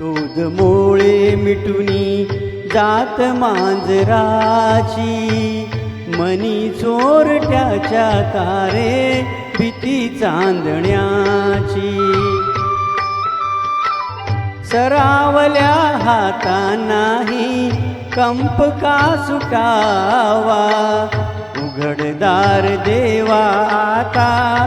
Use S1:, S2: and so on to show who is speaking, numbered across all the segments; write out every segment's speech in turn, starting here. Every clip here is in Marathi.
S1: दूध मोळे मिटुनी जात मांजराची. मनी चोरट्याच्या तारे भीती चांदण्याची. सरावल्या हाता नाही कंप का सुटावा? उघडदार देवा आता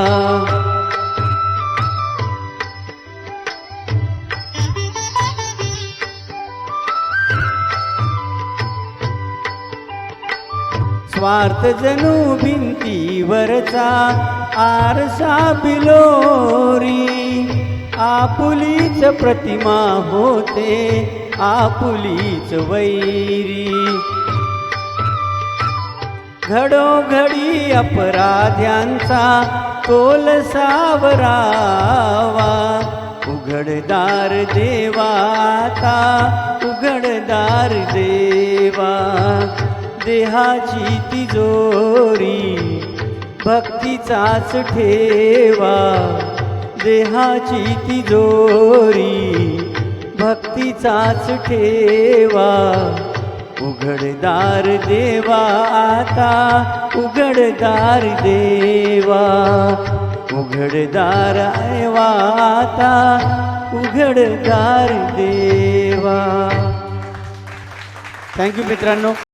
S1: स्वार्थ जणू भिंतीवरचा आरसा बिलोरी. आपुलीच प्रतिमा होते आपुलीच वैरी. घडोघडी अपराध्यांचा तोल सावरावा. उघडदार देवाता उघडदार देवा. देहाची तिजोरी भक्तीचाच ठेवा. देहाची तिजोरी भक्तीचाच ठेवा. उघडदार देवा आता उघडदार देवा. उघडदार देवा आता उघडदार देवा. थँक्यू मित्रांनो.